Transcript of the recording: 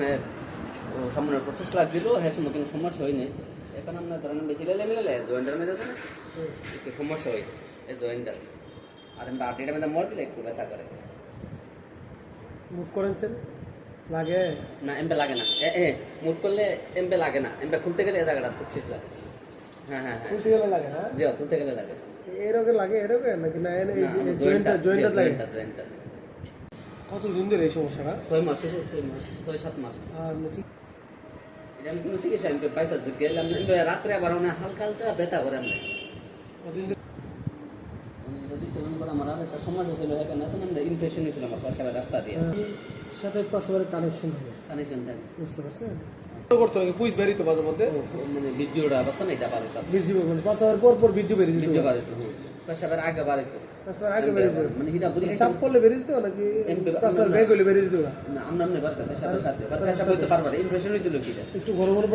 হ্যাঁ ও সামনে প্রচুর ক্লাস দিল হ্যাঁ সময় কোনো সমস্যা হয়নি। এখন আমরা ধরেন বেশি লেলে মিলালে জয়েন্টার আছে না একটু সমস্যা হয় এই জয়েন্টার আর আমরা আটিটার মধ্যে মর দিলে একটু ব্যথা করে। মুখ করেছেন লাগে? না এমবে লাগে না। এ এ মুট করলে এমবে লাগে না। এমবে খুলতে গেলে এ জায়গাটা খুব ঠিক লাগে। হ্যাঁ হ্যাঁ হ্যাঁ। খুলতে গেলে লাগে না? জি খুলতে গেলে লাগে। এরকম লাগে এরকম নাকি না জয়েন্টার জয়েন্টার লাগে? জয়েন্টার কত দিন ধরে এই সমস্যাটা? ছয় মাস ছয় মাস ছয় সাত মাস। আর হচ্ছে এটা আমি কোনো চিকিৎসা আমি পয়সা গেলাম রাত্রে আবার মানে হালকা হালকা ব্যথা করে আমরা কতদিন ধরে যদি তখন করে আমার আর একটা সমস্যা ছিল এখানে আছে না ইনফেকশন হয়েছিল আমার পাশাপাশি রাস্তা দিয়ে। সাথে পাশাপাশি কানেকশন থাকে। কানেকশন থাকে। বুঝতে পারছেন? করতে লাগে পুইস বেরিয়ে তো মাঝে মধ্যে। মানে বীর্যটা আবার না এটা বাড়ি বীর্য মানে পাশাপাশি পর পর বীর্য বেরিয়ে বীর্য যেত বাড়ি আগে বাড়ি তো আগে মানে হিটা বুড়ি চাপ করলে বেরিয়ে যেত নাকি পাশাপাশি ব্যাগ হলে বেরিয়ে যেত না আমরা এমনি বাড়তে পেশাবের সাথে। পেশাব হইতে পারবার ইনফেকশন হয়েছিল কি একটু গরম গরম